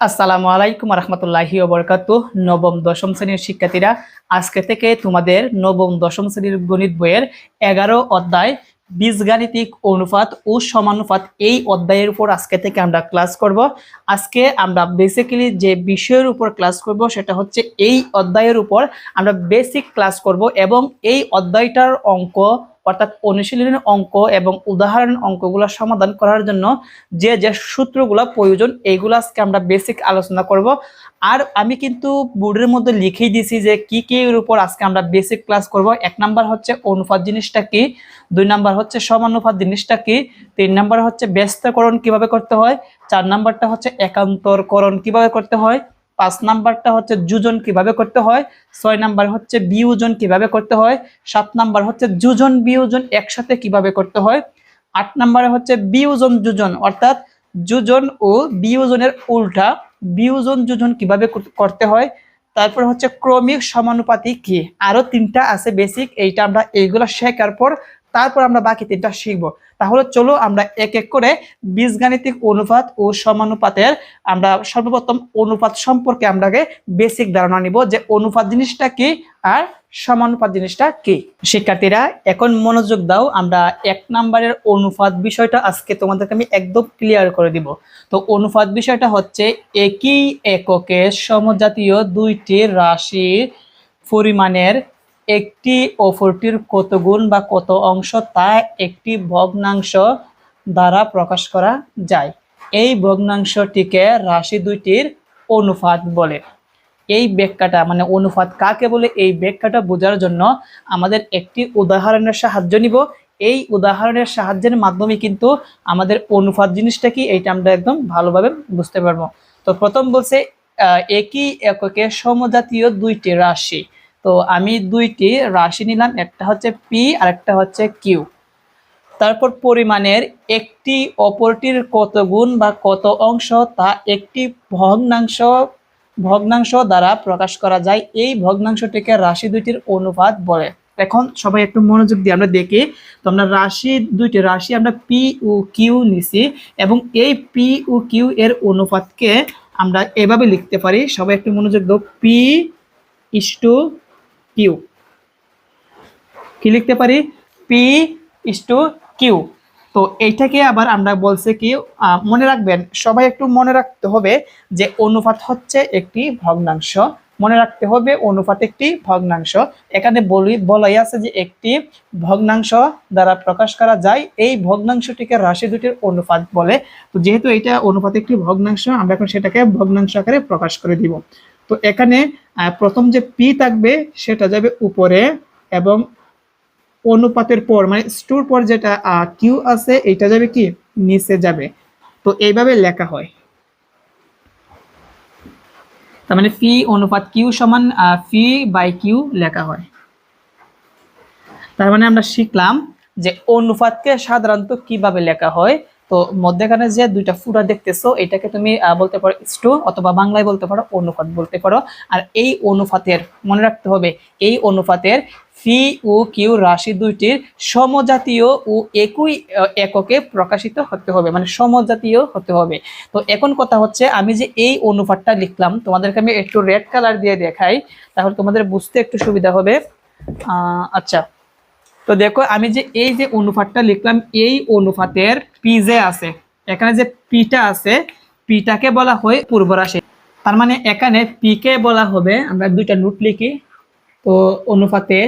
আসসালামু আলাইকুম রহমতুল্লাহি ওবরকাতু নবম, দশম শ্রেণির শিক্ষার্থীরা, আজকে থেকে তোমাদের নবম, দশম শ্রেণির গণিত বইয়ের এগারো অধ্যায় বীজগাণিতিক অনুপাত ও সমানুপাত এই অধ্যায়ের উপর আজকে থেকে আমরা ক্লাস করব। আজকে আমরা বেসিক্যালি যে বিষয়ের উপর ক্লাস করব সেটা হচ্ছে এই অধ্যায়ের উপর আমরা বেসিক ক্লাস করব এবং এই অধ্যায়টার অঙ্ক অর্থাৎ অনুশীলনের অঙ্ক এবং উদাহরণ অঙ্কগুলো সমাধান করার জন্য যে যে সূত্রগুলো প্রয়োজন এইগুলো আজকে আমরা বেসিক আলোচনা করব। আর আমি কিন্তু বোর্ডের মধ্যে লিখেই দিয়েছি যে কি কি এর উপর আজকে আমরা বেসিক ক্লাস করব। এক নাম্বার হচ্ছে অনুপাত জিনিসটা কি, দুই নাম্বার হচ্ছে সমানুপাত জিনিসটা কি, তিন নাম্বার হচ্ছে ব্যস্তকরণ কীভাবে করতে হয়, চার নাম্বারটা হচ্ছে একান্তরকরণ কীভাবে করতে হয় পাঁচ নাম্বারটা হচ্ছে যোজন কীভাবে করতে হয়, ছয় নাম্বার হচ্ছে বিয়োজন কীভাবে করতে হয়, সাত নাম্বার হচ্ছে যোজন বিয়োজন একসাথে কীভাবে করতে হয়, আট নাম্বারে হচ্ছে বিয়োজন যোজন, অর্থাৎ যোজন ও বিয়োজনের উল্টা বিয়োজন যোজন কীভাবে করতে হয়, তারপর হচ্ছে ক্রমিক সমানুপাতি কি, আরও তিনটা আছে বেসিক এইটা আমরা এইগুলো শেখার পর তারপর আমরা বাকি তিনটা শিখব। তাহলে চলো আমরা এক এক করে বীজগাণিতিক অনুপাত ও সমানুপাতের আমরা সর্বপ্রথম অনুপাত সম্পর্কে আমরা আগে বেসিক ধারণা নিব যে অনুপাত জিনিসটা কি আর সমানুপাত জিনিসটা কি। শিক্ষার্থীরা, এখন মনোযোগ দাও, আমরা এক নম্বরের অনুপাত বিষয়টা আজকে তোমাদেরকে আমি একদম ক্লিয়ার করে দিব। তো অনুপাত বিষয়টা হচ্ছে একই এককে সমজাতীয় দুইটি রাশির পরিমাণের একটি অপরটির কত গুণ বা কত অংশ তা একটি ভগ্নাংশ দ্বারা প্রকাশ করা যায়। এই ভগ্নাংশটিকে রাশি দুইটির অনুপাত বলে। এই ব্যাখ্যাটা মানে অনুপাত কাকে বলে? এই ব্যাখ্যাটা বোঝার জন্য আমাদের একটি উদাহরণের সাহায্য নিব। এই উদাহরণের সাহায্যের মাধ্যমে কিন্তু আমাদের অনুপাত জিনিসটা কি এইটা আমরা একদম ভালোভাবে বুঝতে পারব। তো প্রথম বলছে একই এককে সমজাতীয় দুইটি রাশি। তো আমি দুইটি রাশি নিলাম, একটা হচ্ছে পি আর একটা হচ্ছে কিউ তারপর পরিমাণের একটি অপরটির কত গুণ বা কত অংশ তা একটি ভগ্নাংশ ভগ্নাংশ দ্বারা প্রকাশ করা যায়। এই ভগ্নাংশটিকে রাশি দুইটির অনুপাত বলে। এখন সবাই একটু মনোযোগ দিয়ে আমরা দেখি। তো আমরা রাশি, দুইটি রাশি, আমরা পি ও কিউ নিছি এবং এই পি ও কিউ এর অনুপাতকে আমরা এভাবে লিখতে পারি। সবাই একটু মনোযোগ দাও। P is to Q. কি লিখতে পারি? পি ইস টু কিউ তো এইটাকে আবার আমরা বলছি কি মনে রাখবেন, সবাই একটু মনে রাখতে হবে যে অনুপাত হচ্ছে একটি ভগ্নাংশ। মনে রাখতে হবে অনুপাত একটি ভগ্নাংশ। এখানে বলি, বলাই আছে যে একটি ভগ্নাংশ দ্বারা প্রকাশ করা যায়। এই ভগ্নাংশটিকে রাশি দুটির অনুপাত বলে। তো যেহেতু এটা অনুপাত একটি ভগ্নাংশ, আমরা এখন সেটাকে ভগ্নাংশ আকারে প্রকাশ করে দিব। তো এখানে প্রথম যে পি থাকবে সেটা যাবে উপরে এবং অনুপাতের পর মানে স্টোর পর যেটা কিউ আছে এটা যাবে কি? নিচে যাবে। তো এইভাবে লেখা হয়। তার মানে ফি অনুপাত কিউ সমান ফি বাই কিউ লেখা হয়। তার মানে আমরা শিখলাম যে অনুপাতকে সাধারণত কীভাবে লেখা হয়? তো মধ্যেখানে যে দুইটা ফুটা দেখতেছো, এটাকে তুমি বলতে পারো স্টু অথবা বাংলায় বলতে পারো অনুপাত বলতে পারো। আর এই অনুপাতের, মনে রাখতে হবে, এই অনুপাতের ফি ও কিউ রাশি দুইটির সমজাতীয় ও একই এককে প্রকাশিত হতে হবে মানে সমজাতীয় হতে হবে। তো এখন কথা হচ্ছে, আমি যে এই অনুপাতটা লিখলাম, তোমাদেরকে আমি একটু রেড কালার দিয়ে দেখাই, তাহলে তোমাদের বুঝতে একটু সুবিধা হবে। আচ্ছা। তো দেখো, আমি যে এই যে অনুপাতটা লিখলাম, এই অনুপাতের পি যে আছে। এখানে যে পিটা আছে, পিটাকে বলা হয় পূর্ব রাশি তার মানে এখানে পি কে বলা হবে, আমরা দুইটা নোট লিখি। তো অনুপাতে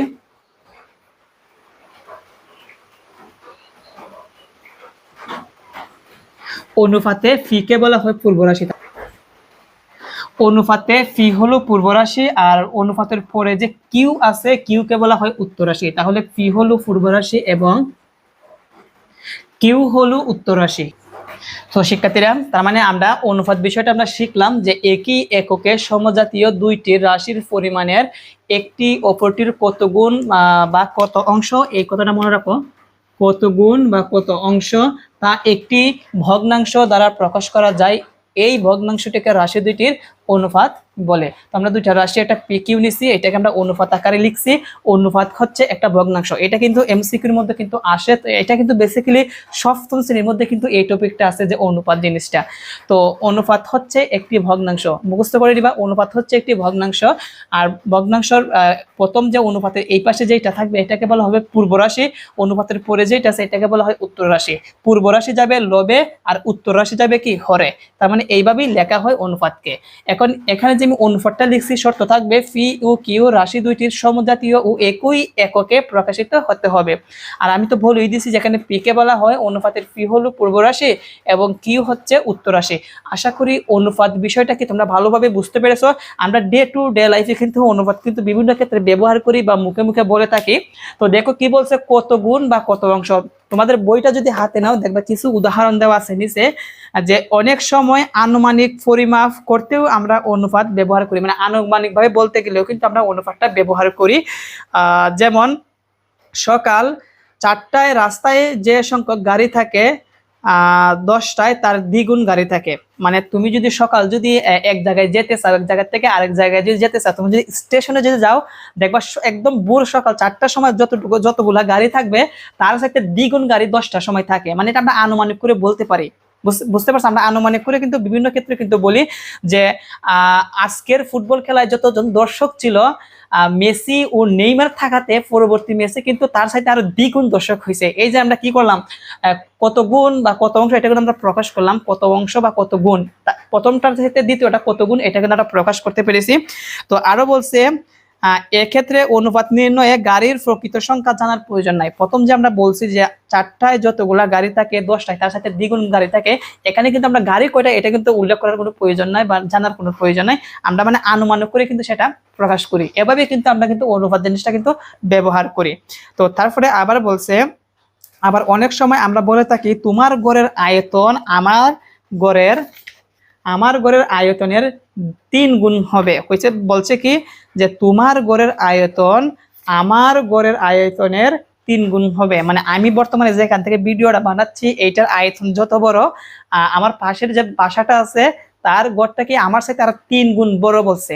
অনুপাতে ফি কে বলা হয় পূর্ব রাশি অনুপাতে ফি হলো পূর্ব রাশি আর অনুপাতের পরে যে কিউ আছে, কিউকে বলা হয় উত্তর রাশি তাহলে ফি হলো পূর্ব রাশি এবং কিউ হলো উত্তর রাশি তো শিক্ষার্থীরা, তার মানে আমরা অনুপাত বিষয়টা আমরা শিখলাম যে একই এককে সমজাতীয় দুইটি রাশির পরিমাণের একটি অপরটির কত গুণ বা কত অংশ, এই কথাটা মনে রাখো। কত গুণ বা কত অংশ, তা একটি ভগ্নাংশ দ্বারা প্রকাশ করা যায়। এই ভগ্নাংশটিকে রাশি দুইটির অনুপাত বলে। তো আমরা দুইটা রাশি, একটা পি কিউ নিছি, এটাকে আমরা অনুপাত আকারে লিখছি। অনুপাত হচ্ছে একটা ভগ্নাংশ। এটা কিন্তু এমসিকিউর মধ্যে কিন্তু আসে। তো এটা কিন্তু বেসিক্যালি সপ্তম শ্রেণির মধ্যে কিন্তু এই টপিকটা আছে যে অনুপাত জিনিসটা। তো অনুপাত হচ্ছে একটি ভগ্নাংশ। মুখস্থ করে দিবা অনুপাত হচ্ছে একটি ভগ্নাংশ। আর ভগ্নাংশর প্রথম যে অনুপাতের এই পাশে যেটা থাকবে, এটাকে বলা হবে পূর্ব রাশি। অনুপাতের পরে যেটা আছে, এটাকে বলা হয় উত্তর রাশি। পূর্ব রাশি যাবে লবে আর উত্তর রাশি যাবে কি? হরে। তার মানে এইভাবেই লেখা হয় অনুপাতকে। এখন এখানে যে আমি অনুপাতটা লিখছি, শর্ত থাকবে ফি ও কিউ রাশি দুইটির সমজাতীয় ও একই এককে প্রকাশিত হতে হবে। আর আমি তো বলেই দিছি যেখানে পি কে বলা হয়, অনুপাতের ফি হলো পূর্ব রাশি এবং কিউ হচ্ছে উত্তর রাশি। আশা করি অনুপাত বিষয়টা কি তোমরা ভালোভাবে বুঝতে পেরেছ? আমরা ডে টু ডে লাইফে কিন্তু অনুপাত কিন্তু বিভিন্ন ক্ষেত্রে ব্যবহার করি বা মুখে মুখে বলে থাকি। তো দেখো কি বলছে, কত গুণ বা কত অংশ? তোমাদের বইটা যদি হাতে নাও, দেখবা কিছু উদাহরণ দেওয়া আছে নিচে, যে অনেক সময় আনুমানিক পরিমাপ করতেও আমরা অনুপাত ব্যবহার করি। মানে আনুমানিকভাবে বলতে গেলেও কিন্তু আমরা অনুপাতটা ব্যবহার করি। যেমন সকাল চারটায় রাস্তায় যে সংখ্যক গাড়ি থাকে দশটায় তার দ্বিগুণ গাড়ি থাকে। মানে তুমি যদি সকাল যদি এক জায়গায় যেতে চাও, এক জায়গা থেকে আরেক জায়গায় যদি যেতে চাও, তুমি যদি স্টেশনে যদি যাও, দেখবা একদম ভোর সকাল চারটার সময় যতটুকু, যতগুলা গাড়ি থাকবে, তার সাথে দ্বিগুণ গাড়ি দশটার সময় থাকে। মানে এটা আমরা আনুমানিক করে বলতে পারি। বুঝতে পারছ? আমরা আনুমানিক করে কিন্তু বিভিন্ন ক্ষেত্রে কিন্তু বলি যে আজকের ফুটবল খেলায় যতজন দর্শক ছিল মেসি ও নেইমার থাকাতে পরবর্তী ম্যাচে কিন্তু তার সাথে আরও দ্বিগুণ দর্শক হয়েছে। এই যে আমরা কি করলাম? কত গুণ বা কত অংশ এটা কিন্তু আমরা প্রকাশ করলাম, কত অংশ বা কত গুণ? প্রথমটার সাথে দ্বিতীয়টা কত গুণ, এটা কিন্তু আমরা প্রকাশ করতে পেরেছি। তো আরও বলছে এক্ষেত্রে অনুপাত নির্ণয়ে গাড়ির প্রকৃত সংখ্যা জানার প্রয়োজন নাই। প্রথম যে আমরা বলছি যে চারটায় যতগুলা গাড়ি থাকে, দশটায়, তার সাথে দ্বিগুণ গাড়ি থাকে, এখানে কিন্তু আমরা গাড়ি কয়টা এটা কিন্তু উল্লেখ করার কোনো প্রয়োজন নাই বা জানার কোনো প্রয়োজন নাই। আমরা মানে আনুমানিক করে কিন্তু সেটা প্রকাশ করি। এভাবে কিন্তু আমরা কিন্তু অনুপাত জিনিসটা কিন্তু ব্যবহার করি। তো তারপরে আবার বলছে, আবার অনেক সময় আমরা বলে থাকি, তোমার গড়ের আয়তন আমার গড়ের আমার গড়ের আয়তনের তিন গুণ হবে। হয়েছে বলছে কি যে তোমার গড়ের আয়তন আমার গড়ের আয়তনের তিন গুণ হবে। মানে আমি বর্তমানে যেখান থেকে ভিডিওটা বানাচ্ছি, এইটার আয়তন যত বড় আমার পাশের যে বাসাটা আছে, তার গড়টা কি আমার সাথে আর তিন গুণ বড় বলছে?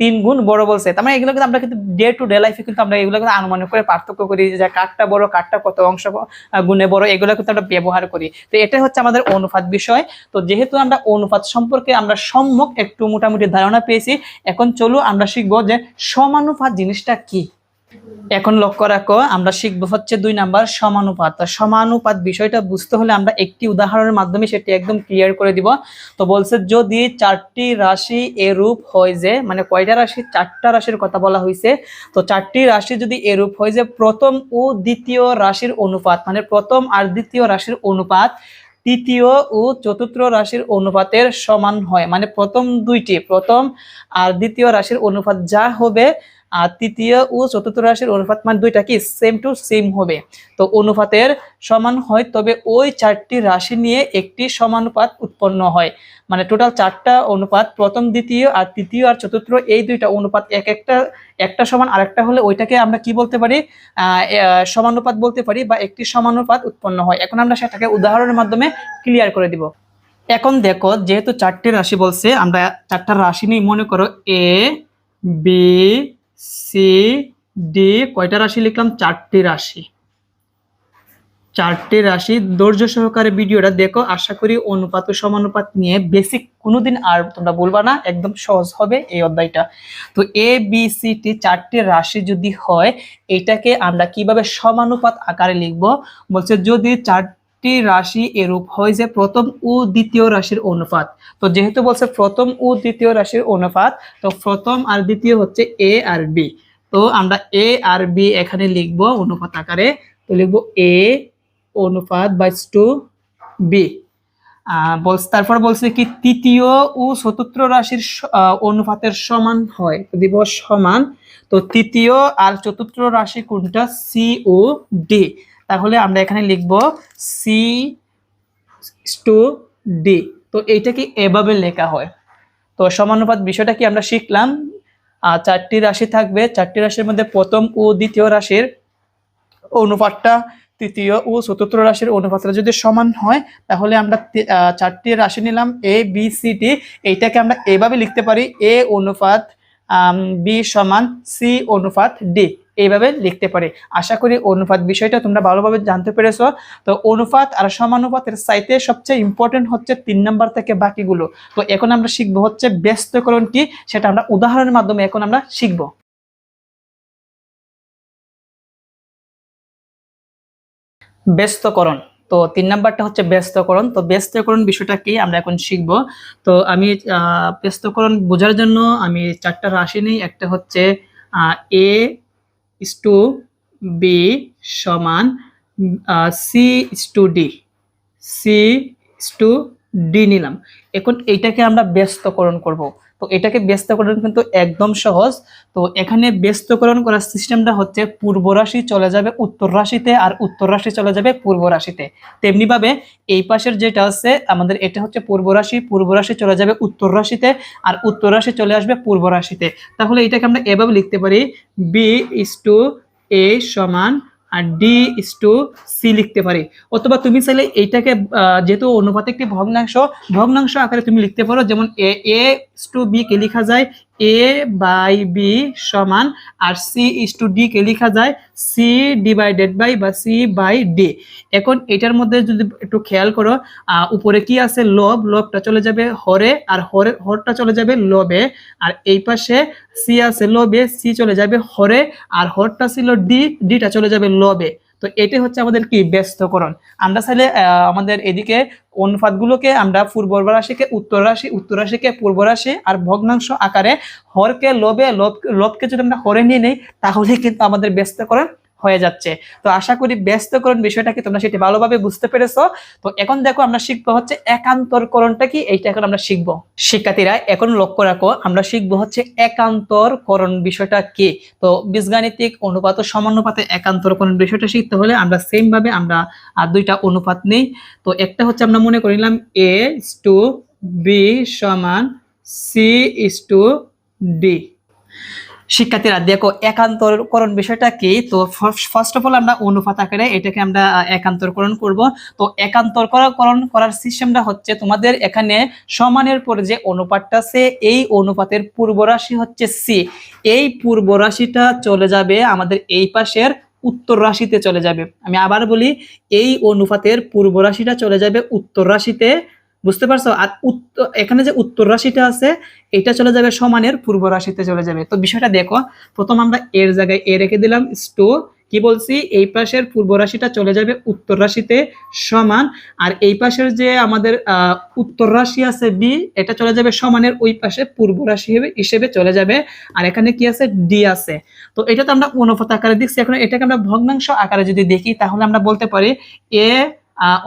তিন গুণ বড় বলছে। তার মানে এগুলো কিন্তু আমরা কিন্তু ডে টু ডে লাইফে কিন্তু আমরা এগুলো কিন্তু আনুমানিক করে পার্থক্য করি যে কাঠটা বড়, কাঠটা কত অংশ গুণে বড়, এগুলো কিন্তু আমরা ব্যবহার করি। তো এটা হচ্ছে আমাদের অনুপাত বিষয়। তো যেহেতু আমরা অনুপাত সম্পর্কে আমরা সম্যক একটু মোটামুটি ধারণা পেয়েছি, এখন চলো আমরা শিখব যে সমানুপাত জিনিসটা কি। এখন লক্ষ্য রাখো, আমরা শিখব হচ্ছে দুই নাম্বার সমানুপাত। সমানুপাত বিষয়টা বুঝতে হলে আমরা একটি উদাহরণের মাধ্যমে সেটি একদম ক্লিয়ার করে দিব। তো বলছে যদি চারটি রাশি এরূপ হয় যে মানে কয়টা রাশি? চারটা রাশির কথা বলা হয়েছে তো চারটি রাশি যদি এরূপ হয় যে, প্রথম ও দ্বিতীয় রাশির অনুপাত মানে প্রথম আর দ্বিতীয় রাশির অনুপাত, তৃতীয় ও চতুর্থ রাশির অনুপাতের সমান হয়। মানে প্রথম দুইটি, প্রথম আর দ্বিতীয় রাশির অনুপাত যা হবে আর তৃতীয় ও চতুর্থ রাশির অনুপাত মানে দুইটা কি? সেম টু সেম হবে। তো অনুপাতের সমান হয়, তবে ওই চারটি রাশি নিয়ে একটি সমানুপাত উৎপন্ন হয়। মানে টোটাল চারটা অনুপাত, প্রথম, দ্বিতীয় আর তৃতীয় আর চতুর্থ, এই দুইটা অনুপাত এক একটা একটা সমান আরেকটা হলে ওইটাকে আমরা কি বলতে পারি? সমানুপাত বলতে পারি বা একটি সমানুপাত উৎপন্ন হয়। এখন আমরা সেটাকে উদাহরণের মাধ্যমে ক্লিয়ার করে দিব। এখন দেখো, যেহেতু চারটি রাশি বলছে, আমরা চারটা রাশি নিয়ে মনে করো এ বি সি ডি কয়টা রাশি লিখলাম? চারটি রাশি। চারটি রাশি ধৈর্য সহকারে ভিডিওটা দেখো। আশা করি অনুপাত সমানুপাত নিয়ে বেসিক কোনোদিন আর তোমরা বলবা না, একদম সহজ হবে এই অধ্যায়টা। তো এ বি সি টি চারটি রাশি যদি হয়, এটাকে আমরা কীভাবে সমানুপাত আকারে লিখব? বলছে যদি চারটি রাশি এরূপ হয় যে প্রথম ও দ্বিতীয় রাশির অনুপাত। তো যেহেতু বলছে প্রথম ও দ্বিতীয় রাশির অনুপাত, তো প্রথম আর দ্বিতীয় হচ্ছে এ আর বি। তো আমরা এ আর বি এখানে লিখব অনুপাত আকারে, তো লিখব এ অনুপাত বাইস টু বি। তারপর বলছে কি, তৃতীয় ও চতুর্থ রাশির অনুপাতের সমান হয় দিব সমান। তো তৃতীয় আর চতুর্থ রাশি কোনটা? সি ও ডি। তাহলে আমরা এখানে লিখব সি টু ডি তো এইটা কি এভাবে লেখা হয়? তো সমানুপাত বিষয়টা কি আমরা শিখলাম? আহ, চারটি রাশি থাকবে। চারটি রাশির মধ্যে প্রথম ও দ্বিতীয় রাশির অনুপাতটা তৃতীয় ও চতুর্থ রাশির অনুপাতটা যদি সমান হয় তাহলে আমরা চারটি রাশি নিলাম এ বি সি ডি এইটাকে আমরা এভাবে লিখতে পারি এ অনুপাত বি সমান সি অনুপাত ডি এইভাবে লিখতে পারি। আশা করি অনুপাত বিষয়টা তোমরা ভালোভাবে জানতে পেরেছ। তো অনুপাত আর সমানুপাতের চাইতে সবচেয়ে ইম্পর্টেন্ট হচ্ছে তিন নাম্বার থেকে বাকিগুলো। তো এখন আমরা শিখব হচ্ছে ব্যস্তকরণ কি সেটা আমরা উদাহরণের মাধ্যমে এখন আমরা শিখব। ব্যস্তকরণ, তো তিন নাম্বারটা হচ্ছে ব্যস্তকরণ। তো ব্যস্তকরণ বিষয়টা কি আমরা এখন শিখব। তো আমি ব্যস্তকরণ বোঝার জন্য আমি চারটা রাশি নিই। একটা হচ্ছে এ ইস টু বি সমান C is to D C is to D নিলাম। এখন এইটাকে আমরা ব্যস্তকরণ করব। তো এটাকে ব্যস্তকরণ কিন্তু একদম সহজ। তো এখানে ব্যস্তকরণ করার সিস্টেমটা হচ্ছে পূর্ব রাশি চলে যাবে উত্তর রাশিতে আর উত্তর রাশি চলে যাবে পূর্ব রাশিতে। তেমনিভাবে এই পাশের যেটা আছে, আমাদের এটা হচ্ছে পূর্ব রাশি পূর্ব রাশি চলে যাবে উত্তর রাশিতে আর উত্তর রাশি চলে আসবে পূর্ব রাশিতে। তাহলে এটাকে আমরা এভাবে লিখতে পারি বি ইস টু এ সমান আর ডি ইস টু সি লিখতে পারি। অথবা তুমি চাইলে এইটাকে যেহেতু অনুপাতে একটি ভগ্নাংশ ভগ্নাংশ আকারে তুমি লিখতে পারো, যেমন এ এ টু বি কে লেখা যায় এ বাই বি সমান আর সি ইস টু ডি কে লেখা যায় সি ডিভাইডেড বাই বা সি বাই ডি এখন এটার মধ্যে যদি একটু খেয়াল করো উপরে কি আছে? লব, লবটা চলে যাবে হরে আর হরে, হরটা চলে যাবে লবে। আর এই পাশে সি আছে লবে সি চলে যাবে হরে আর হরটা ছিল ডি ডিটা চলে যাবে লবে। তো এটাই হচ্ছে আমাদের কি ব্যস্তকরণ। আমরা চাইলে আমাদের এদিকে অনুপাতগুলোকে আমরা পূর্ব রাশিকে, উত্তর রাশি, উত্তর রাশিকে, পূর্ব রাশি আর ভগ্নাংশ আকারে হরকে, লোভে, লোভ, লোভকে যদি আমরা হরে নিয়ে নেই, তাহলেই কিন্তু আমাদের ব্যস্তকরণ হয়ে যাচ্ছে। তো আশা করি ব্যস্তকরণ বিষয়টাকে তোমরা সেটি ভালোভাবে বুঝতে পেরেছ। তো এখন দেখো আমরা শিখব হচ্ছে একান্তরকরণটা কি? এইটা এখন আমরা শিখব। শিক্ষার্থীরা, এখন লক্ষ্য রাখো, আমরা শিখব হচ্ছে একান্তরকরণ বিষয়টা কি? তো বীজগাণিতিক অনুপাত ও সমানুপাতে একান্তরকরণ বিষয়টা শিখতে হলে আমরা সেম ভাবে আমরা আর দুইটা অনুপাত নেই। তো একটা হচ্ছে আমরা মনে করিলাম এ টু বি সমান সি ইস টু ডি। শিক্ষার্থীরা, দেখো একান্তরকরণ বিষয়টা কি তো ফার্স্ট অফ অল আমরা অনুপাত আকারে এটাকে আমরা একান্তরকরণ করব। তো একান্তরকরণ করার সিস্টেমটা হচ্ছে তোমাদের এখানে সমানের পরে যে অনুপাতটা আছে, এই অনুপাতের পূর্ব রাশি হচ্ছে সি এই পূর্ব রাশিটা চলে যাবে আমাদের এই পাশের উত্তর রাশিতে চলে যাবে। আমি আবার বলি, এই অনুপাতের পূর্ব রাশিটা চলে যাবে উত্তর রাশিতে বুঝতে পারছ? আর এখানে যে উত্তর রাশিটা আছে, এটা চলে যাবে সমানের পূর্ব রাশিতে চলে যাবে। তো বিষয়টা দেখো, প্রথম আমরা এর জায়গায় এ রেখে দিলাম স্টো কি বলছি? এই পাশের পূর্ব রাশিটা চলে যাবে উত্তর রাশিতে সমান, আর এই পাশের যে আমাদের উত্তর রাশি আছে বি, এটা চলে যাবে সমানের ওই পাশে পূর্ব রাশি হিসেবে- চলে যাবে। আর এখানে কি আছে? ডি আছে। তো এটা তো আমরা অনুপাত আকারে দেখছি, এখন এটাকে আমরা ভগ্নাংশ আকারে যদি দেখি, তাহলে আমরা বলতে পারি, এ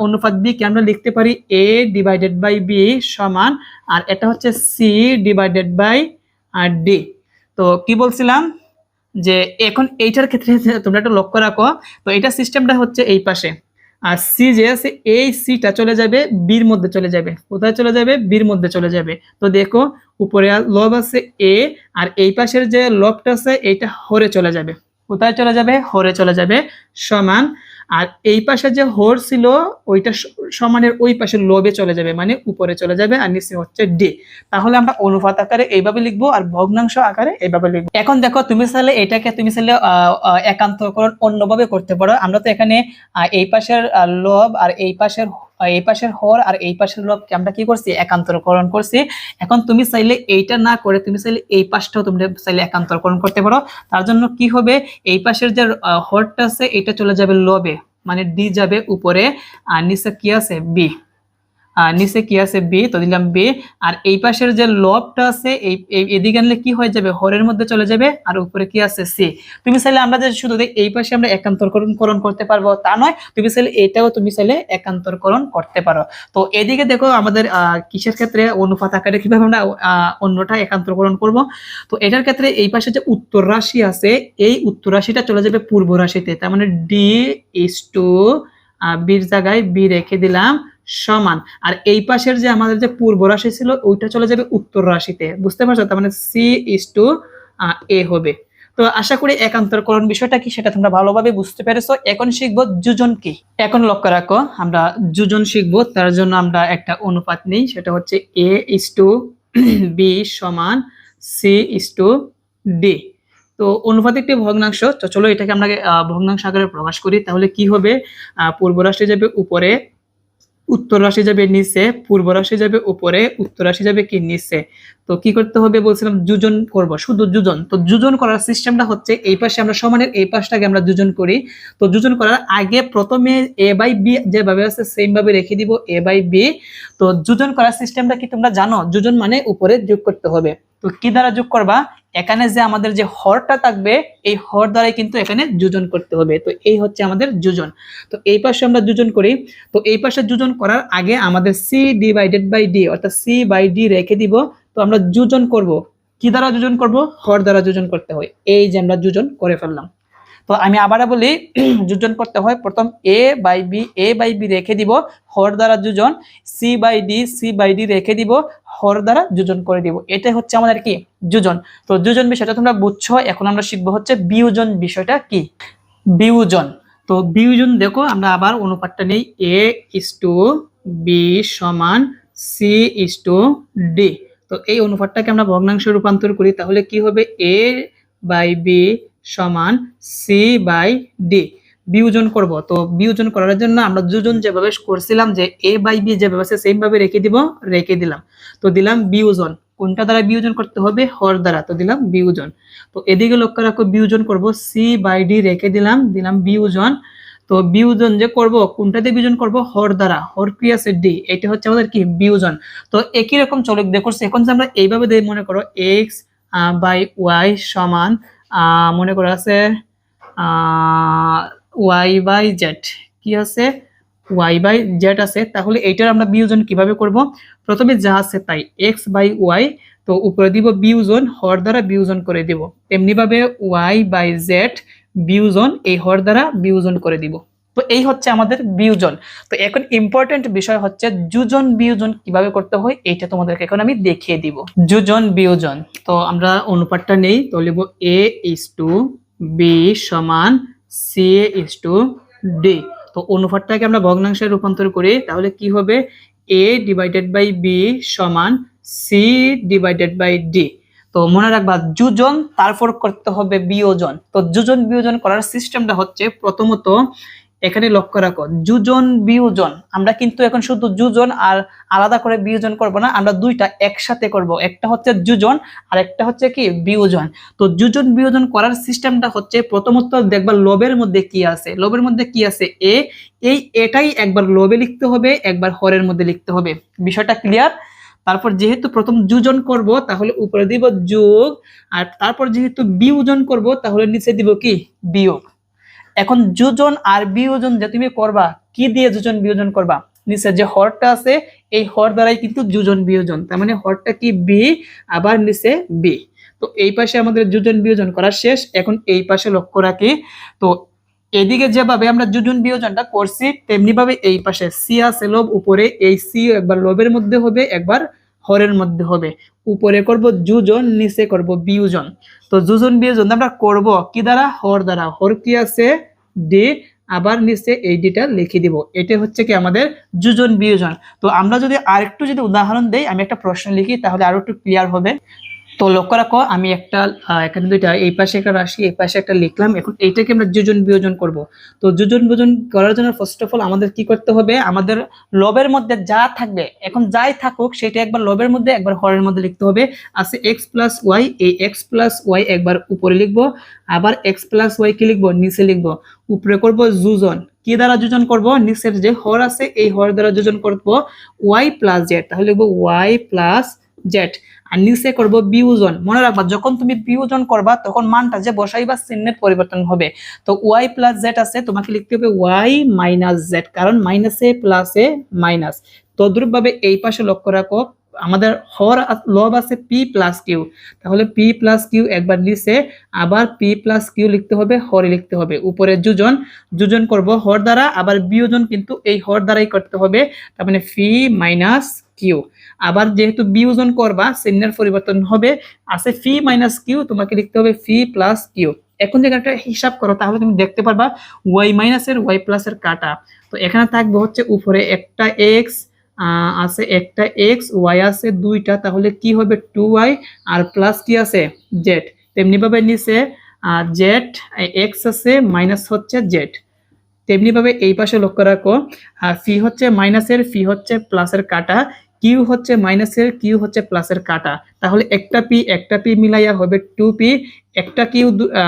অনুপাত বি কে আমরা লিখতে পারি এ ডিভাইডেড বাই বি সমান, আর এটা হচ্ছে সি ডিভাইডেড বাই ডি তো কি বলছিলাম? যে এখন এইটার ক্ষেত্রে তোমরা একটু লক্ষ্য রাখো, তো এটা সিস্টেমটা হচ্ছে এই পাশে। আর সি যে আছে এই সিটা চলে যাবে বির মধ্যে চলে যাবে। কোথায় চলে যাবে? বির মধ্যে চলে যাবে। তো দেখো, উপরে লব আছে এ আর এই পাশের যে লবটা আছে, এইটা হরে চলে যাবে। কোথায় চলে যাবে? হরে চলে যাবে। সমান আর এই পাশে যে হোর ছিল, ওইটা সমানের ওই পাশে লোবে চলে যাবে মানে উপরে চলে যাবে, আর নিচে হচ্ছে ডে। তাহলে আমরা অনুপাত আকারে এইভাবে লিখব আর ভগ্নাংশ আকারে এইভাবে লিখব। এখন দেখো, তুমি চাইলে এটাকে, তুমি চাইলে একান্তকরণ অন্যভাবে করতে পারো। আমরা তো এখানে এই পাশের লোভ আর এই পাশের এই পাশের হর আর এই পাশের লবকে আমরা কি করছি? একান্তরকরণ করছি। এখন তুমি চাইলে এইটা না করে তুমি চাইলে এই পাশটাও তুমি চাইলে একান্তরকরণ করতে পারো। তার জন্য কি হবে? এই পাশের যে হরটা আছে এটা চলে যাবে লবে মানে ডি যাবে উপরে, আর নিচে কি আছে? বি। নিচে কি আছে? বি, তো দিলাম বি। আর এই পাশের যে লবটা আছে, এই এদিকে আনলে কি হয়ে যাবে? হরের মধ্যে চলে যাবে। আর উপরে কি আছে? সি। তুমি চাইলে আমরা যে শুধু এই পাশে আমরা একান্তরকরণ করণ করতে পারব তা নয়, তুমি চাইলে এটাও তুমি চাইলে একান্তরকরণ করতে পারো। তো এদিকে দেখো আমাদের কিসের ক্ষেত্রে? অনুপাত আকারে কীভাবে আমরা অন্যটা একান্তরকরণ করব? তো এটার ক্ষেত্রে এই পাশে যে উত্তর রাশি আছে, এই উত্তর রাশিটা চলে যাবে পূর্ব রাশিতে। তার মানে ডি ইস টু বির জায়গায় বি রেখে দিলাম। সমান। আর এই পাশের যে আমাদের যে পূর্ব রাশি ছিল, ওইটা চলে যাবে উত্তর রাশিতে। বুঝতে পারছ? তার মানে সি ইস টু এ হবে। তো আশা করি একান্তরকরণ বিষয়টা কি সেটা তোমরা ভালোভাবে বুঝতে পেরেছ। এখন শিখব যোজন কি। এখন লক্ষ্য রাখো, আমরা যোজন শিখব, তার জন্য আমরা একটা অনুপাত নেই। সেটা হচ্ছে এ ইস টু বি সমান সি ইস টু ডি তো অনুপাত একটি ভগ্নাংশ। তো চলো এটাকে আমরা ভগ্নাংশ আকারে প্রকাশ করি। তাহলে কি হবে? পূর্ব রাশি যাবে উপরে উত্তর রাশি যাবে নিচে, পূর্ব রাশি যাবে উপরে, উত্তর রাশি যাবে কি নিচে। তো কি করতে হবে বলছিলাম, যোজন করব, শুধু যোজন। তো যোজন করার সিস্টেমটা হচ্ছে এই পাশে আমরা সমানের এই পাশটাকে আমরা যোজন করি। তো যোজন করার আগে প্রথমে এ বাই বি যেভাবে আছে সেম ভাবে রেখে দিব এ বাই বি তো যোজন করার সিস্টেমটা কি তোমরা জানো? যোজন মানে উপরে যোগ করতে হবে। তো কি দ্বারা যোগ করবা? এখানে যে আমাদের যে হরটা থাকবে, এই হর দ্বারাই কিন্তু এখানে যোজন করতে হবে। তো এই হচ্ছে আমাদের যোজন। তো এই পাশে আমরা যোজন করি। তো এই পাশে যোজন করার আগে আমাদের সি ডিভাইডেড বাই ডি অর্থাৎ সি বাই ডি রেখে দিব। তো আমরা যোজন করব। কি দ্বারা যোজন করব? হর দ্বারা যোজন করতে হয়। এই যে আমরা যোজন করে ফেললাম। তো আমি আবার বলি, যোজন করতে হয়। প্রথম A by B A by B রেখে দিব। হর দ্বারা যোজন C by D C by D রেখে দিব। হর দ্বারা যোজন করে দিব। এটাই হচ্ছে আমাদের কি? যোজন। তো যোজন বিষয়টা তোমরা বুঝছ। এখন আমরা শিখব হচ্ছে বিয়োজন বিষয়টা কি? বিয়োজন। তো বিয়োজন দেখো, আমরা আবার অনুপাতটা নেই। এ ইস টু বি সমান সি ইস টু ডি তো এই অনুপাতটাকে আমরা ভগ্নাংশে রূপান্তর করি, তাহলে কি হবে? এ বাই বি সমান সি বাই ডি বিয়োজন করব। তো বিয়োজন করার জন্য আমরা দুজন যেভাবে করছিলাম যে এ বাই বি যেভাবে আছে সেম ভাবে রেখে দিব, রেখে দিলাম। তো দিলাম বিয়োজন। কোনটা দ্বারা বিয়োজন করতে হবে? হর দ্বারা। তো দিলাম বিয়োজন। তো এদিকে লক্ষ্য রাখো, বিয়োজন করব। সি বাই ডি রেখে দিলাম দিলাম বিয়োজন। তো বিয়োজন যে করব দিয়ে বিয়োজন করব? হর দ্বারা। হর কি আছে ডি এটা হচ্ছে আমাদের কি? বিয়োজন। তো একই রকম চলক দেখছি এখন যে আমরা এইভাবে মনে করো এক্স বাই ওয়াই সমান মনে করা আছে ওয়াই বাই জেড। কি আছে? ওয়াই বাই জেড আছে। তাহলে এইটার আমরা বিয়োজন কীভাবে করব? প্রথমে যা আছে তাই এক্স বাই ওয়াই, তো উপরে দিব বিয়োজন, হর দ্বারা বিয়োজন করে দিব। তেমনিভাবে ওয়াই বাই জেড বিয়োজন, এই হর দ্বারা বিয়োজন করে দিব। তো এই হচ্ছে আমাদের বিয়োজন। তো এখন ইম্পর্টেন্ট বিষয় হচ্ছে যোজন বিয়োজন কীভাবে করতে হয়, এইটা তোমাদেরকে এখন আমি দেখিয়ে দিব। যোজন বিয়োজন। তো আমরা অনুপাতটা নেই, তো লিখব এ ইস টু বি সমান সি ইস টু ডি তো অনুপাতটাকে আমরা ভগ্নাংশে রূপান্তর করি, তাহলে কি হবে? এ ডিভাইডেড বাই বি সমান সি ডিভাইডেড বাই ডি তো মনে রাখবা যোজন তারপর করতে হবে বিয়োজন। তো যোজন বিয়োজন করার সিস্টেমটা হচ্ছে প্রথমত এখানে লক্ষ্য রাখো যোজন বিয়োজন। আমরা কিন্তু এখন শুধু যোজন আর আলাদা করে বিয়োজন করব না, আমরা দুইটা একসাথে করব। একটা হচ্ছে যোজন আর একটা হচ্ছে কি? বিয়োজন। তো যোজন বিয়োজন করার সিস্টেমটা হচ্ছে প্রথমত দেখবা লোভের মধ্যে কি আছে। লোভের মধ্যে কি আছে? এ, এই এটাই একবার লোভে লিখতে হবে, একবার হরের মধ্যে লিখতে হবে। বিষয়টা ক্লিয়ার তারপর যেহেতু প্রথম যোজন করব, তাহলে উপরে দিব যোগ, আর তারপর যেহেতু বিয়োজন করব, তাহলে নিচে দিব কি? বিয়োগ। এখন যোজন আর বিয়োজন যে তুমি করবা, কি দিয়ে যোজন বিয়োজন করবা? নিচে যে হরটা আছে, এই হর দ্বারাই কিন্তু যোজন বিয়োজন। তার মানে হরটা কি বি, আবার নিচে বি। তো এই পাশে আমাদের যোজন বিয়োজন করা শেষ, এখন এই পাশে লক্ষ্য রাখি। তো এদিকে যেভাবে আমরা যোজন বিয়োজনটা করছি তেমনি ভাবে এই পাশে সি আছে লোভ, উপরে এই সি একবার লোভের মধ্যে হবে, একবার হরের মধ্যে হবে। উপরে করব যুজন, নিচে করব বিয়োজন। তো যুজন, বিয়োজন আমরা করব কি দ্বারা? হর দ্বারা। হর কি আছে? ডি আবার নিচে এই ডিটা লিখে দিব। এটা হচ্ছে কি আমাদের যুজন, বিয়োজন। তো আমরা যদি আরেকটু যদি উদাহরণ দেই, আমি একটা প্রশ্ন লিখি, তাহলে আরও একটু ক্লিয়ার হবে। তো লক্ষ্য রাখো, আমি একটা এখানে দুইটা, এই পাশে একটা রাশি, এই পাশে একটা লিখলাম। এখন এইটাকে আমরা যোজন বিয়োজন করব। তো যোজন বিয়োজন করার জন্য ফার্স্ট অফ অল আমাদের কি করতে হবে? আমাদের লবের মধ্যে যা থাকবে, এখন যাই থাকুক, সেটা একবার লবের মধ্যে, একবার হরের মধ্যে লিখতে হবে। আছে এক্স প্লাস ওয়াই এই এক্স প্লাস ওয়াই একবার উপরে লিখব। আবার এক্স প্লাস ওয়াই কি লিখব? নিচে লিখব। উপরে করব যোজন। কি দ্বারা যোজন করব? নিচের যে হর আছে, এই হর দ্বারা যোজন করব। ওয়াই প্লাস জেড তাহলে লিখব ওয়াই প্লাস জেড আর নিচে করব বিয়োজন। মনে রাখবা, যখন তুমি বিয়োজন করবা, তখন মানটা যে বসাইবা, চিহ্নের পরিবর্তন হবে। তো ওয়াই প্লাস জেড আছে, তোমাকে লিখতে হবে ওয়াই মাইনাস জেড কারণ মাইনাসে প্লাসে মাইনাস তদ্রুপ ভাবে এই পাশে লক্ষ্য রাখো, আমাদের হর লব আছে পি প্লাস কিউ তাহলে পি প্লাস কিউ একবার নিচে, আবার পি প্লাস কিউ লিখতে হবে, হরে লিখতে হবে। উপরে যোজন যোজন করব হর দ্বারা, আবার বিয়োজন কিন্তু এই হর দ্বারাই করতে হবে, তার মানে ফি মাইনাস কিউ আবার যেহেতু বিয়োজন করবা, চিহ্নের পরিবর্তন হবে, আছে ফি মাইনাস কিউ তোমাকে লিখতে হবে ফি প্লাস কিউ এখন যদি একটা হিসাব করো, তাহলে তুমি দেখতে পারবা ওয়াই মাইনাসের ওয়াই প্লাসের কাটা। তো এখানে থাকবে হচ্ছে উপরে একটা এক্স আছে একটা এক্স ওয়াই আছে দুইটা, তাহলে কি হবে টু ওয়াই আর প্লাস কি আছে? জেড তেমনিভাবে নিচে জেড এক্স আছে মাইনাস হচ্ছে জেড তেমনিভাবে এই পাশে লক্ষ্য রাখো ফি হচ্ছে মাইনাসের ফি হচ্ছে প্লাসের কাটা। কিউ হচ্ছে মাইনাসের কিউ হচ্ছে প্লাসের কাটা। তাহলে একটা পি একটা পি মিলাইয়া হবে টু পি একটা কিউ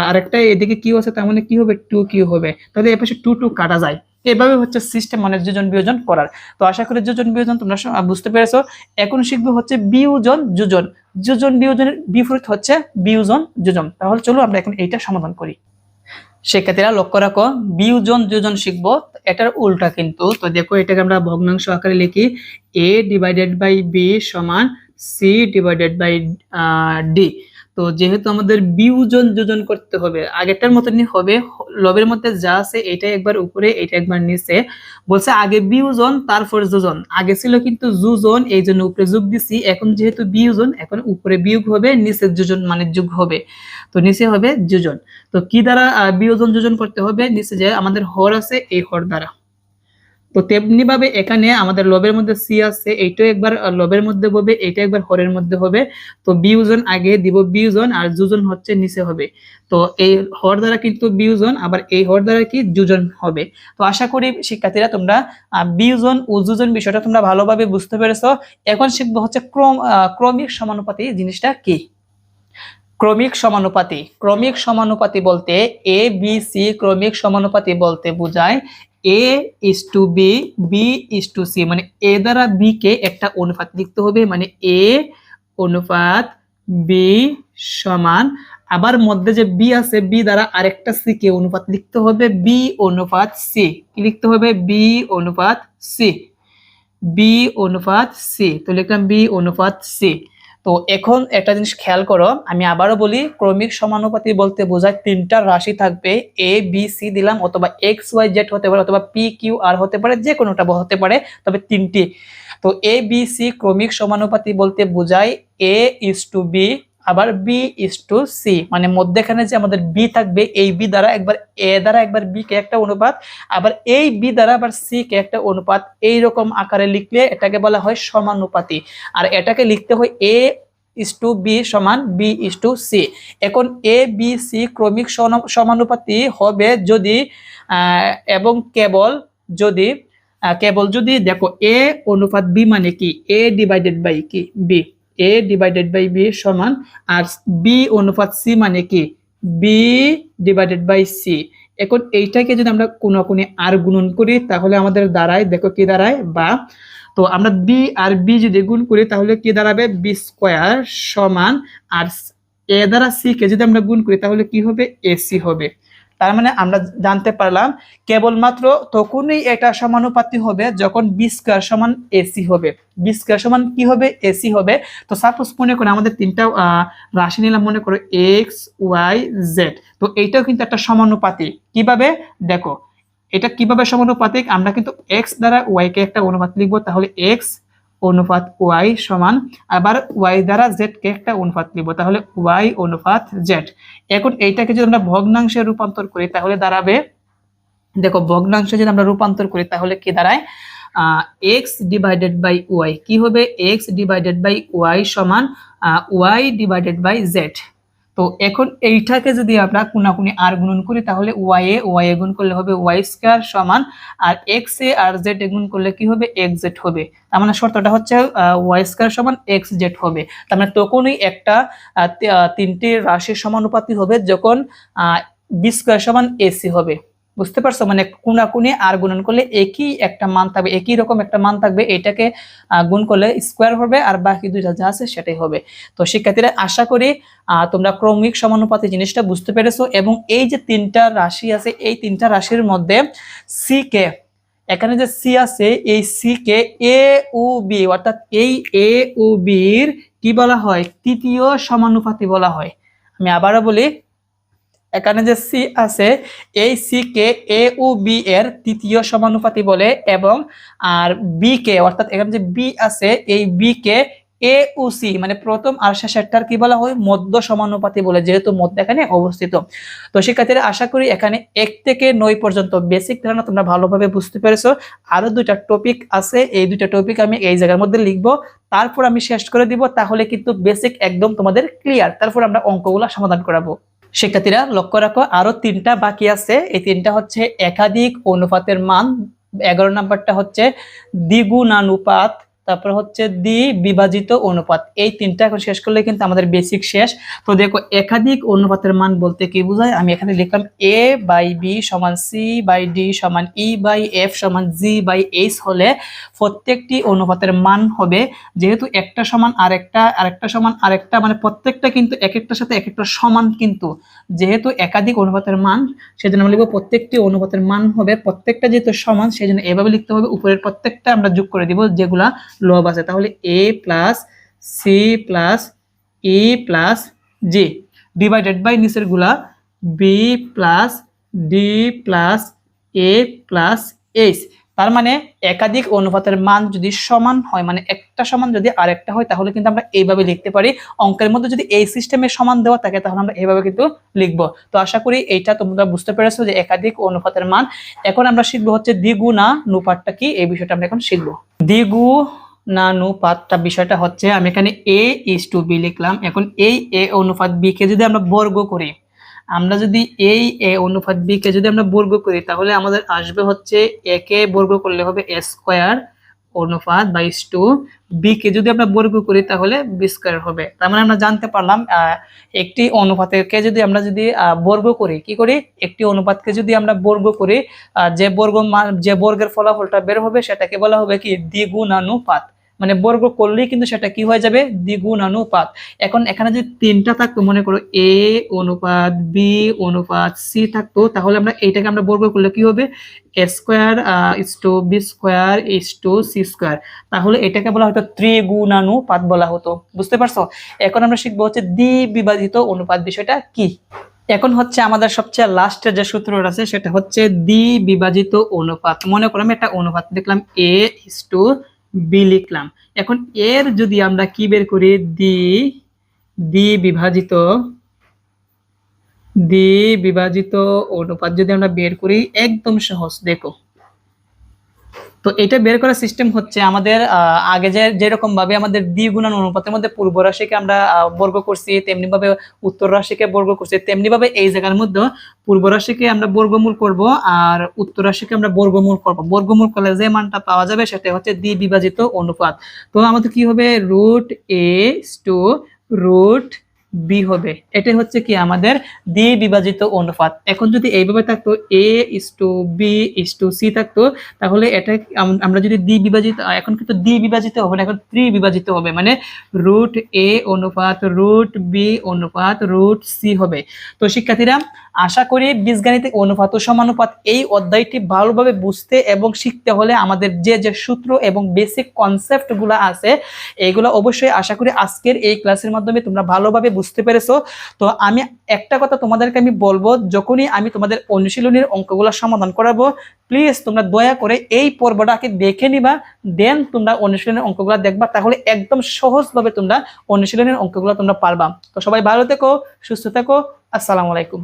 আর একটা এদিকে কিউ আছে, তার মানে কি হবে? টু কিউ হবে। তাহলে এ পাশে টু টু কাটা যায়। এভাবে হচ্ছে সিস্টেম মানে যোজন বিয়োজন করার। তো আশা করি যোজন বিয়োজন তোমরা বুঝতে পেরেছ। এখন শিখবে হচ্ছে বিয়োজন যোজন। যোজন বিয়োজনের বিপরীত হচ্ছে বিয়োজন যোজন। তাহলে চলো আমরা এখন এইটা সমাধান করি। শিক্ষার্থীরা লক্ষ্য রাখো, বিয়োজন দুজন শিখব, এটার উল্টা কিন্তু। তো দেখো, এটাকে আমরা ভগ্নাংশ আকারে লিখি এ ডিভাইডেড বাই বি সমান সি ডিভাইডেড বাই ডি তো যেহেতু আমাদের বিয়োজন যোজন করতে হবে, আগেরটার মতনই হবে, লবের মধ্যে যা আছে এটা একবার উপরে, এটা একবার নিচে। বলছে আগে বিয়োজন, তারপর যোজন। আগে ছিল কিন্তু যোজন, এই জন্য উপরে যোগ দিছি। এখন যেহেতু বিয়োজন, এখন উপরে বিয়োগ হবে, নিচে যোজন মানে যোগ হবে। তো নিচে হবে যোজন। তো কি দ্বারা বিয়োজন যোজন করতে হবে? নিচে যে আমাদের হর আছে, এই হর দ্বারা। তো তেমনি ভাবে এখানে আমাদের লবের মধ্যে সি আছে এইটাও একবার লবের মধ্যে হবে এইটা একবার হরের মধ্যে হবে। তো বিয়োজন আগে দিব বিয়োজন আর যোজন হচ্ছে নিচে হবে। তো এই হর দ্বারা কিন্তু বিয়োজন আবার এই হর দ্বারা কি যোজন হবে। তো আশা করি শিক্ষার্থীরা তোমরা আহ, বিয়োজন ও যোজন বিষয়টা তোমরা ভালোভাবে বুঝতে পেরেছ। এখন শিখব হচ্ছে ক্রম ক্রমিক সমানুপাতি জিনিসটা কি? ক্রমিক সমানুপাতি। ক্রমিক সমানুপাতি বলতে এ বি সি ক্রমিক সমানুপাতি বলতে বোঝায়। A is to B B is to C মানে এ দ্বারা বি কে একটা অনুপাত লিখতে হবে মানে এ অনুপাত বি সমান, আবার মধ্যে যে বি আছে বি দ্বারা আরেকটা সি কে অনুপাত লিখতে হবে বি অনুপাত সি কি লিখতে হবে? বি অনুপাত সি বি অনুপাত সি তো লিখলাম বি অনুপাত সি তো এখন একটা জিনিস খেয়াল করো, আমি আবারও বলি, ক্রমিক সমানুপাতি বলতে বোঝায় তিনটা রাশি থাকবে এ বি সি দিলাম অথবা এক্স ওয়াই জেড হতে পারে অথবা পি কিউ আর হতে পারে যে কোনোটা হতে পারে, তবে তিনটি। তো এ বি সি ক্রমিক সমানুপাতি বলতে বোঝায় এ ইস টু বি আবার বি ইস টু সি মানে মধ্যেখানে যে আমাদের বি থাকবে, এই বি দ্বারা একবার এ দ্বারা একবার বি কে একটা অনুপাত, আবার এই বি দ্বারা আবার সি কে একটা অনুপাত এই রকম আকারে লিখলে এটাকে বলা হয় সমানুপাতি। আর এটাকে লিখতে হয় এ ইস টু বি সমান বি ইস টু সি এখন এ বি সি ক্রমিক সম- সমানুপাতি হবে যদি এবং কেবল যদি কেবল যদি দেখো এ অনুপাত বি মানে কি? এ ডিভাইডেড বাই কি? B A divided by B সমান আর বি অনুপাত সি মানে কি? বি ডিভাইডেড বাই সি এখন এইটাকে যদি আমরা কোনো কোনে আর গুণন করি, তাহলে আমাদের দাঁড়ায়, দেখো কি দাঁড়ায়, বা তো আমরা বি আর বি যদি গুণ করি, তাহলে কি দাঁড়াবে? বি স্কোয়ার সমান আর এ দ্বারা সি কে যদি আমরা গুণ করি, তাহলে কি হবে? এসি হবে। তার মানে আমরা জানতে পারলাম, কেবলমাত্র তখনই এটা সমানুপাতি হবে যখন বিস্কার সমান এসি হবে। বি স্কোয়ার সমান কি হবে? এসি হবে। তো সাপোজ মনে করো আমাদের তিনটা রাশি নিলাম মনে করো এক্স ওয়াই জেড তো এইটাও কিন্তু একটা সমানুপাতি কীভাবে? দেখো, এটা কীভাবে সমানুপাতিক? আমরা কিন্তু এক্স দ্বারা ওয়াই কে একটা অনুপাত লিখব, তাহলে এক্স অনুপাত ওয়াই সমান, আবার ওয়াই দ্বারা জেড কে একটা অনুপাত নিব তাহলে ওয়াই অনুপাত জেড এখন এইটাকে যদি আমরা ভগ্নাংশে রূপান্তর করি, তাহলে দাঁড়াবে, দেখো ভগ্নাংশে যদি আমরা রূপান্তর করি, তাহলে কি দাঁড়ায়? এক্স ডিভাইডেড বাই ওয়াই কি হবে? এক্স ডিভাইডেড বাই ওয়াই সমান ওয়াই ডিভাইডেড বাই জেড তো এখন এইটাকে যদি আমরা কোনাকুনি আর গুণন করি, তাহলে ওয়াই এ ওয়াই এ গুণ করলে হবে ওয়াই স্কোয়ার সমান, আর এক্স এ আর জেড এ গুণ করলে কি হবে? এক্স জেড হবে। তার মানে শর্তটা হচ্ছে ওয়াই স্কোয়ার সমান এক্স জেড হবে। তার মানে তখনই একটা তিনটি রাশির সমানুপাতি হবে যখন বি স্কোয়ার সমান এসি হবে। বুঝতে পারছ? মানে কোনাকুনি আর গুণন করলে একই একটা মান থাকবে, একই রকম একটা মান থাকবে, এটাকে গুণ করলে স্কোয়ার হবে আর বাকি দুইটা যা আছে সেটাই হবে। তো শিক্ষার্থীরা আশা করি তোমরা ক্রমিক সমানুপাতি জিনিসটা বুঝতে পেরেছ এবং এই যে তিনটা রাশি আছে, এই তিনটা রাশির মধ্যে সি কে এখানে যে সি আছে, এই সি কে এ ও বি অর্থাৎ এই এ ও বির কি বলা হয়? তৃতীয় সমানুপাতি বলা হয়। আমি আবারও বলি এখানে যে সি আছে, এই সি কে এ ও বি এর তৃতীয় সমানুপাতি বলে এবং আর বি কে, অর্থাৎ এখানে যে বি আছে, এই বি কে এ ও সি মানে প্রথম আর শেষেরটার কি বলা হয়? মধ্য সমানুপাতি বলে, যেহেতু মধ্য এখানে অবস্থিত। তো শিক্ষার্থীরা আশা করি এখানে এক থেকে নয় পর্যন্ত বেসিক ধারণা তোমরা ভালোভাবে বুঝতে পেরেছ। আরও দুইটা টপিক আছে, এই দুইটা টপিক আমি এই জায়গার মধ্যে লিখব। তারপর আমি শেষ করে দিব, তাহলে কিন্তু বেসিক একদম তোমাদের ক্লিয়ার তারপর আমরা অঙ্কগুলো সমাধান করাবো। শিক্ষার্থীরা লক্ষ্য রাখো আরও তিনটা বাকি আছে। এই তিনটা হচ্ছে একাধিক অনুপাতের মান। এগারো নাম্বারটা হচ্ছে দ্বিগুণানুপাত তারপর হচ্ছে দ্বি বিভাজিত অনুপাত। এই তিনটা এখন শেষ করলে কিন্তু আমাদের বেসিক শেষ। তো দেখো, একাধিক অনুপাতের মান বলতে কি বোঝায়? আমি এখানে লিখলাম এ বাই বি সমান সি বাই ডি সমান ই বাই এফ সমান জি বাই এইচ হলে প্রত্যেকটি অনুপাতের মান হবে যেহেতু একটা সমান আরেকটা আরেকটা সমান আরেকটা মানে প্রত্যেকটা কিন্তু এক একটার সাথে এক একটা সমান কিন্তু। যেহেতু একাধিক অনুপাতের মান, সেজন্য আমরা লিখব প্রত্যেকটি অনুপাতের মান হবে, প্রত্যেকটা যেহেতু সমান সেই জন্য এভাবে লিখতে হবে। উপরের প্রত্যেকটা আমরা যোগ করে দিব যেগুলা লব আছে, তাহলে A plus C plus E plus G divided by নিচেরগুলা B plus D plus A plus H তার মানে একাধিক অনুপাতের মান যদি সমান হয় মানে একটা সমান যদি আরেকটা হয়, তাহলে কিন্তু আমরা এইভাবে লিখতে পারি। অঙ্কের মধ্যে যদি এই সিস্টেমে সমান দেওয়া থাকে, তাহলে আমরা এইভাবে কিন্তু লিখব। তো আশা করি এইটা তোমরা বুঝতে পেরেছ যে একাধিক অনুপাতের মান। এখন আমরা শিখব হচ্ছে দ্বিগুণা নুপাতটা কি, এই বিষয়টা আমরা এখন শিখব। দ্বিগু নানুপাতটা বিষয়টা হচ্ছে আমি এখানে এ ইস টু বি লিখলাম। এখন এই এ অনুপাত বি কে যদি আমরা বর্গ করি, আমরা যদি এই এ অনুপাত বি কে যদি আমরা বর্গ করি, তাহলে আমাদের আসবে হচ্ছে এ কে বর্গ করলে হবে এ স্কোয়ার অনুপাত বাই টু বি কে যদি আমরা বর্গ করি তাহলে বি স্কোয়ার হবে। তার মানে আমরা জানতে পারলাম একটি অনুপাতকে যদি আমরা যদি বর্গ করি, কি করি? একটি অনুপাতকে যদি আমরা বর্গ করি যে বর্গ যে বর্গের ফলাফলটা বের হবে সেটাকে বলা হবে কি? দ্বিগুণানুপাত। মানে বর্গ করলেই কিন্তু সেটা কি হয়ে যাবে? দ্বিগুণানুপাত এখন এখানে যদি তিনটা থাকতো, মনে করো এ অনুপাত বি অনুপাত সি থাকতো, তাহলে আমরা এইটাকে আমরা বর্গ করলে কি হবে? A square is to B square is to C square তাহলে এটাকে বলা হতো ত্রিগুণানুপাত বলা হতো। বুঝতে পারছ? এখন আমরা শিখব হচ্ছে দ্বি বিভাজিত অনুপাত বিষয়টা কি? এখন হচ্ছে আমাদের সবচেয়ে লাস্টের যে সূত্রটা আছে, সেটা হচ্ছে দ্বি বিভাজিত অনুপাত। মনে করো আমি একটা অনুপাত দেখলাম এ ইস টু বি লিখলাম। এখন এর যদি আমরা কি বের করি? দি দি বিভাজিত দি বিভাজিত অনুপাত যদি আমরা বের করি, একদম সহজ। দেখো তো এটা বের করার সিস্টেম হচ্ছে আমাদের আগে যে যেরকম ভাবে আমাদের দ্বিগুণান অনুপাতের মধ্যে পূর্ব রাশিকে আমরা বর্গ করছি তেমনি ভাবে উত্তর রাশিকে বর্গ করছি তেমনি ভাবে এই জায়গার মধ্যে পূর্ব রাশিকে আমরা বর্গমূল করব আর উত্তর রাশিকে আমরা বর্গমূল করব। বর্গমূল করলে যে মানটা পাওয়া যাবে সেটা হচ্ছে দ্বি বিভাজিত অনুপাত। তো আমাদের কি হবে? Root A to root B হবে। এটাই হচ্ছে কি আমাদের দ্বি বিভাজিত অনুপাত। এখন যদি এইভাবে থাকতো, A is to B is to C থাকতো, তাহলে এটা আম- আমরা যদি দ্বি বিভাজিত এখন কিন্তু দ্বি বিভাজিত হবে না, এখন ত্রি বিভাজিত হবে। মানে রুট এ অনুপাত, রুট বি অনুপাত, রুট সি হবে। তো শিক্ষার্থীরা, আশা করি বীজগাণিতিক অনুপাত ও সমানুপাত এই অধ্যায়টি ভালোভাবে বুঝতে এবং শিখতে হলে আমাদের যে যে সূত্র এবং বেসিক কনসেপ্টগুলো আছে এইগুলো অবশ্যই আশা করি আজকের এই ক্লাসের মাধ্যমে তোমরা ভালোভাবে বুঝতে পেরেছ? তো আমি একটা কথা তোমাদেরকে আমি বলব, যখনই আমি তোমাদের অনুশীলনের অঙ্কগুলো সমাধান করাবো প্লিজ তোমরা দয়া করে এই পর্বটাকে দেখে নিবা দেন তোমরা অনুশীলনের অঙ্কগুলো দেখবা, তাহলে একদম সহজভাবে তোমরা অনুশীলনের অঙ্কগুলো তোমরা পারবা। তো সবাই ভালো থেকো, সুস্থ থেকো, আসসালামু আলাইকুম।